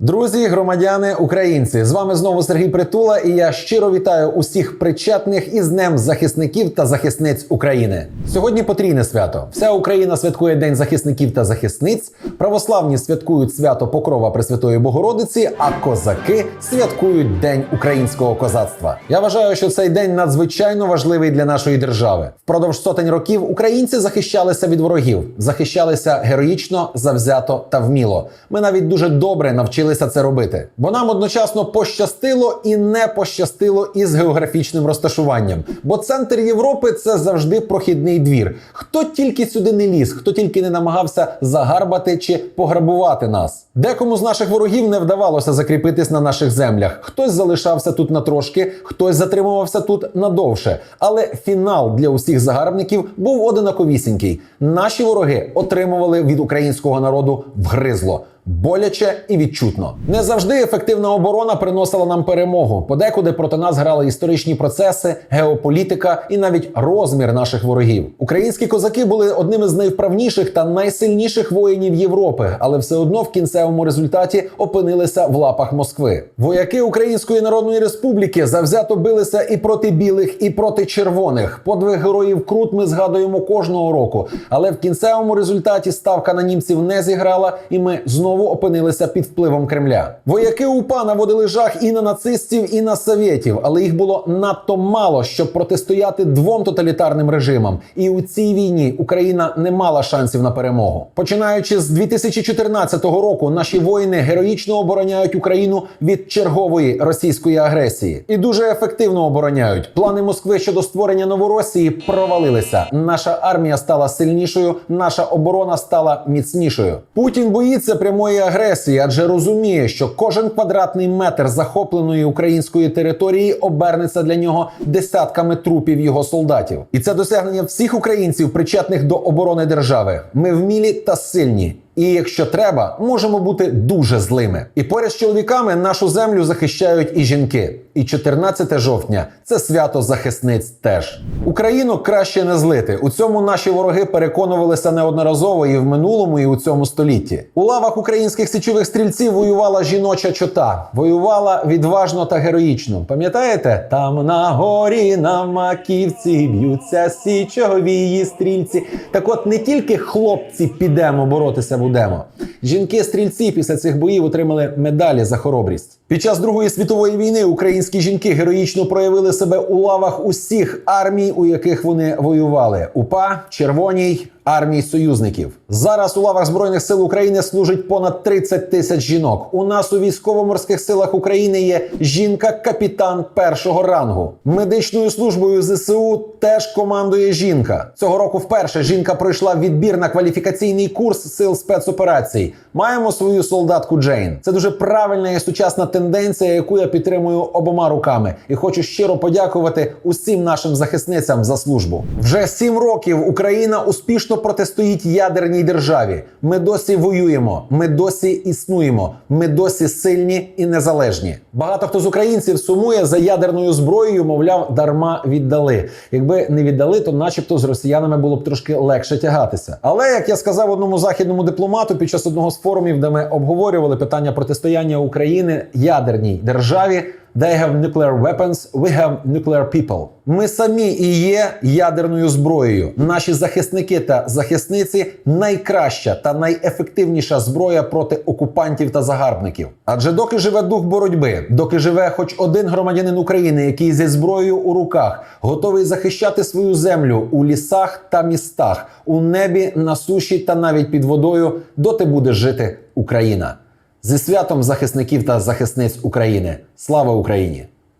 Друзі, громадяни, українці, з вами знову Сергій Притула, і я щиро вітаю усіх причетних із Днем захисників та захисниць України. Сьогодні потрійне свято. Вся Україна святкує День захисників та захисниць. Православні святкують свято Покрова Пресвятої Богородиці, а козаки святкують День українського козацтва. Я вважаю, що цей день надзвичайно важливий для нашої держави. Впродовж сотень років українці захищалися від ворогів, захищалися героїчно, завзято та вміло. Ми навіть дуже добре навчилися це робити, бо нам одночасно пощастило і не пощастило із географічним розташуванням. Бо центр Європи це завжди прохідний двір. Хто тільки сюди не ліз, хто тільки не намагався загарбати чи пограбувати нас. Декому з наших ворогів не вдавалося закріпитись на наших землях. Хтось залишався тут на трошки, хтось затримувався тут надовше. Але фінал для усіх загарбників був одинаковісінький. Наші вороги отримували від українського народу вгризло. Боляче і відчутно не завжди ефективна оборона приносила нам перемогу. Подекуди проти нас грали історичні процеси, геополітика і навіть розмір наших ворогів. Українські козаки були одними з найвправніших та найсильніших воїнів Європи, але все одно в кінцевому результаті опинилися в лапах Москви. Вояки Української Народної Республіки завзято билися і проти білих, і проти червоних. Подвиг героїв Крут ми згадуємо кожного року, але в кінцевому результаті ставка на німців не зіграла, і ми знову опинилися під впливом Кремля. Вояки УПА наводили жах і на нацистів, і на совєтів, але їх було надто мало, щоб протистояти двом тоталітарним режимам. І у цій війні Україна не мала шансів на перемогу. Починаючи з 2014 року, наші воїни героїчно обороняють Україну від чергової російської агресії і дуже ефективно обороняють. Плани Москви щодо створення Новоросії провалилися. Наша армія стала сильнішою, наша оборона стала міцнішою. Путін боїться прямої агресії, адже розуміє, що кожен квадратний метр захопленої української території обернеться для нього десятками трупів його солдатів. І це досягнення всіх українців, причетних до оборони держави. Ми вмілі та сильні. І якщо треба, можемо бути дуже злими. І поряд з чоловіками нашу землю захищають і жінки. І 14 жовтня це свято захисниць теж. Україну краще не злити. У цьому наші вороги переконувалися неодноразово і в минулому, і у цьому столітті. У лавах українських січових стрільців воювала жіноча чота, воювала відважно та героїчно. Пам'ятаєте? Там на горі на маківці б'ються січові стрільці. Так от не тільки хлопці підемо боротися будемо. Жінки-стрільці після цих боїв отримали медалі за хоробрість. Під час Другої світової війни українські жінки героїчно проявили себе у лавах усіх армій, у яких вони воювали: УПА, Червоній. Армій союзників зараз у лавах збройних сил України служить понад 30 тисяч жінок. У нас у військово-морських силах України є жінка-капітан першого рангу. Медичною службою ЗСУ теж командує жінка. Цього року вперше жінка пройшла відбір на кваліфікаційний курс сил спецоперацій. Маємо свою солдатку Джейн. Це дуже правильна і сучасна тенденція, яку я підтримую обома руками. І хочу щиро подякувати усім нашим захисницям за службу. Вже сім років Україна успішно протистоїть ядерній державі. Ми досі воюємо, ми досі існуємо, ми досі сильні і незалежні. Багато хто з українців сумує за ядерною зброєю, мовляв, дарма віддали. Якби не віддали, то, начебто, з росіянами було б трошки легше тягатися. Але як я сказав одному західному дипломату під час одного з форумів, де ми обговорювали питання протистояння України ядерній державі. They have nuclear weapons, we have nuclear people. Ми самі і є ядерною зброєю. Наші захисники та захисниці найкраща та найефективніша зброя проти окупантів та загарбників. Адже доки живе дух боротьби, доки живе хоч один громадянин України, який зі зброєю у руках готовий захищати свою землю у лісах та містах, у небі, на суші та навіть під водою, доти буде жити Україна. Зі святом захисників та захисниць України. Слава Україні!